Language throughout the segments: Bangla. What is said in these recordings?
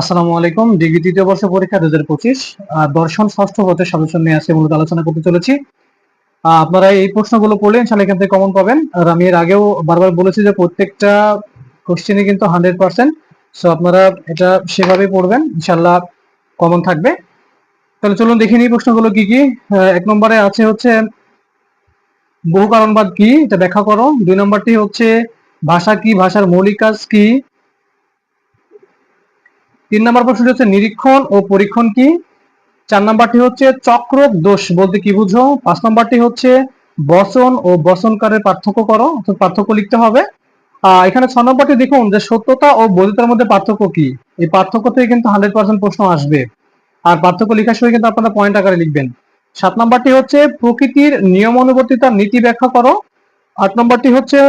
আসসালামু আলাইকুম। ডিগ্রি তৃতীয় বর্ষ পরীক্ষা দু হাজার পঁচিশ দর্শন ষষ্ঠ হতে সদস্য নিয়ে আসে, মূলত আলোচনা করতে চলেছি। আপনারা এই প্রশ্নগুলো পড়লে ইনশাল্লাহ এখান থেকে কমন পাবেন। আর আমি এর আগেও বারবার বলেছি যে প্রত্যেকটা কোশ্চেনে কিন্তু হান্ড্রেড পার্সেন্ট সো আপনারা এটা সেভাবেই পড়বেন ইনশাল্লাহ কমন থাকবে। তাহলে চলুন দেখে নিই প্রশ্নগুলো কি কি। এক নম্বরে আছে হচ্ছে, বহু কারণবাদ কি, এটা ব্যাখ্যা করো। দুই নম্বরটি হচ্ছে, ভাষা কি, ভাষার মৌলিক কাজ কি? তিন নম্বর প্রশ্নটি হচ্ছে, নিরীক্ষণ ও পরীক্ষণ কি? চার নম্বরটি হচ্ছে, চক্রক দোষ বলতে কি বুঝো? পাঁচ নম্বরটি হচ্ছে, বচন ও বচনকারের পার্থক্য করো পার্থক্য লিখতে হবে। এখানে ছ নম্বরটি দেখুন যে সত্যতা ও বৈধতার মধ্যে পার্থক্য কি? এই পার্থক্য থেকে কিন্তু হান্ড্রেড পার্সেন্ট প্রশ্ন আসবে। আর পার্থক্য লেখার সময় কিন্তু আপনারা পয়েন্ট আকারে লিখবেন। সাত নম্বরটি হচ্ছে, প্রকৃতির নিয়ম অনুবর্তিতার নীতি ব্যাখ্যা করো। আট নম্বরটি হচ্ছে,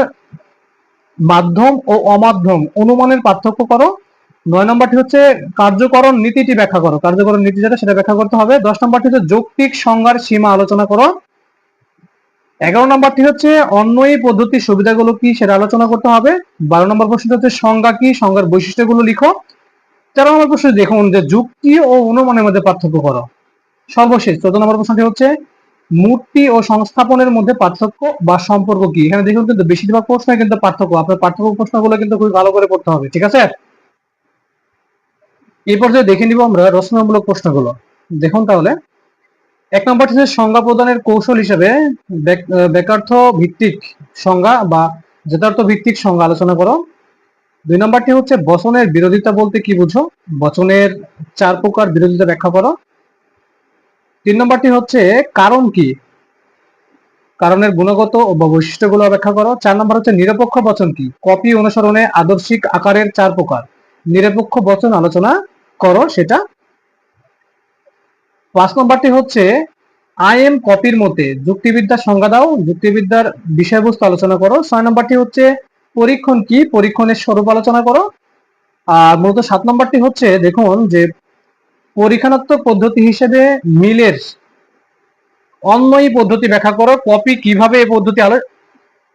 মাধ্যম ও অমাধ্যম, অনুমানের পার্থক্য করো। নয় নম্বরটি হচ্ছে কার্যকরণ নীতিটি ব্যাখ্যা করো। কার্যকরণ নীতি যেটা, সেটা ব্যাখ্যা করতে হবে। দশ নম্বরটি হচ্ছে যৌক্তিক সংজ্ঞার সীমা আলোচনা করো। এগারো নম্বরটি হচ্ছে অন্যয়ী পদ্ধতির সুবিধাগুলো কি, সেটা আলোচনা করতে হবে। বারো নম্বর প্রশ্নটি হচ্ছে সংজ্ঞা কি, সংজ্ঞার বৈশিষ্ট্যগুলো লিখো। তেরো নম্বর প্রশ্ন দেখুন যে যুক্তি ও অনুমানের মধ্যে পার্থক্য করো। সর্বশেষ চোদ্দ নম্বর প্রশ্নটি হচ্ছে মূর্তি ও সংস্থাপনের মধ্যে পার্থক্য বা সম্পর্ক কি? এখানে দেখুন কিন্তু বেশিরভাগ প্রশ্ন কিন্তু পার্থক্য। আপনার পার্থক্য প্রশ্নগুলো কিন্তু খুব ভালো করে পড়তে হবে। ঠিক আছে? এই পর্যায়ে দেখে নিব আমরা রচনামূলক প্রশ্নগুলো। দেখুন তাহলে, এক নম্বর হচ্ছে সংজ্ঞা প্রদানের কৌশল হিসেবে ব্যাক- ব্যাকার্থ ভিত্তিক সংজ্ঞা বা যথার্থ ভিত্তিক সংজ্ঞা আলোচনা করো। দুই নম্বরটি হচ্ছে বচনের বিরোধিতা বলতে কি বুঝো? বচনের চার প্রকার বিরোধিতা ব্যাখ্যা করো। তিন নম্বরটি হচ্ছে কারণ কি? কারণের গুণগত ও বৈশিষ্ট্যগুলো ব্যাখ্যা করো। চার নম্বর হচ্ছে নিরপেক্ষ বচন কি? কপি অনুসরণে আদর্শিক আকারের চার প্রকার। নিরপেক্ষ বচন আলোচনা করো সেটা। পাঁচ নম্বরটি হচ্ছে আই এম কপির মতে যুক্তিবিদ্যার সংজ্ঞা দাও, যুক্তিবিদ্যার বিষয়বস্তু আলোচনা করো। ছয় নম্বরটি হচ্ছে, পরীক্ষণ কি? পরীক্ষণের স্বরূপ আলোচনা করো। আর মূলত সাত নম্বরটি হচ্ছে, দেখুন যে পরীক্ষণাত্মক পদ্ধতি হিসেবে মিলের অন্যয়ী পদ্ধতি ব্যাখ্যা করো। কপি কীভাবে এই পদ্ধতি আলো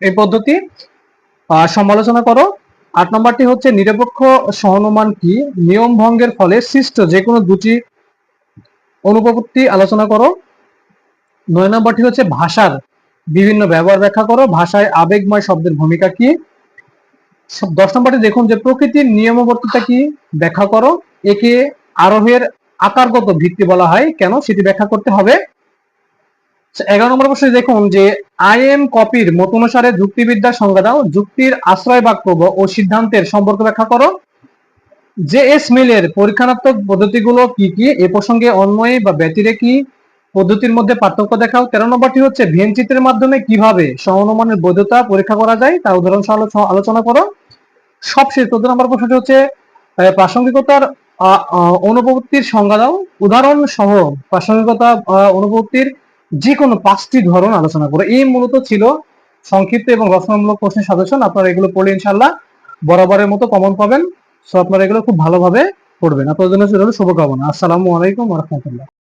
এই পদ্ধতি সমালোচনা করো। আট নম্বরটি হচ্ছে নিরপেক্ষ সহনুমান কি? নিয়ম ভঙ্গের ফলে সৃষ্ট যে কোনো দুটি অনুপপত্তি আলোচনা করো। নয় নম্বরটি হচ্ছে ভাষার বিভিন্ন ব্যবহার ব্যাখ্যা করো। ভাষায় আবেগময় শব্দের ভূমিকা কি? দশ নম্বরটি দেখুন যে প্রকৃতির নিয়মবর্তিতা কি? ব্যাখ্যা করো। একে আরোহের আকারগত ভিত্তি বলা হয়। কেন? সেটি ব্যাখ্যা করতে হবে। এগারো নম্বর প্রশ্নে দেখুন যে আই এম কপির মত অনুসারে যুক্তিবিদ্যার সংজ্ঞা দাও, যুক্তির আশ্রয় বাক্য ও সিদ্ধান্তের সম্পর্ক ব্যাখ্যা করো। জে এস মিলের পরীক্ষানাত্মক পদ্ধতিগুলো কি কি? এ প্রসঙ্গে অন্যয় বা ব্যতিরেকি পদ্ধতির মধ্যে পার্থক্য দেখাও। তেরো নম্বরটি হচ্ছে ভেন চিত্রের মাধ্যমে কীভাবে সহনুমানের বৈধতা পরীক্ষা করা যায় তা উদাহরণ আলোচনা করো। সবশেষ চোদ্দ নম্বর প্রশ্নটি হচ্ছে প্রাসঙ্গিকতার অনুপত্তির সংজ্ঞা দাও। উদাহরণ সহ প্রাসঙ্গিকতা অনুপত্তির যে কোনো পাঁচটি ধরন আলোচনা করো এই মূলত ছিল সংক্ষিপ্ত এবং রচনামূলক প্রশ্নের সাজেশন আপনারা এগুলো পড়লে ইনশাল্লাহ বরাবরের মতো কমন পাবেন। সো আপনারা এগুলো খুব ভালোভাবে পড়বেন। আপনাদের জন্য শুভকামনা। আসসালামু আলাইকুম রহমতুল্লাহ।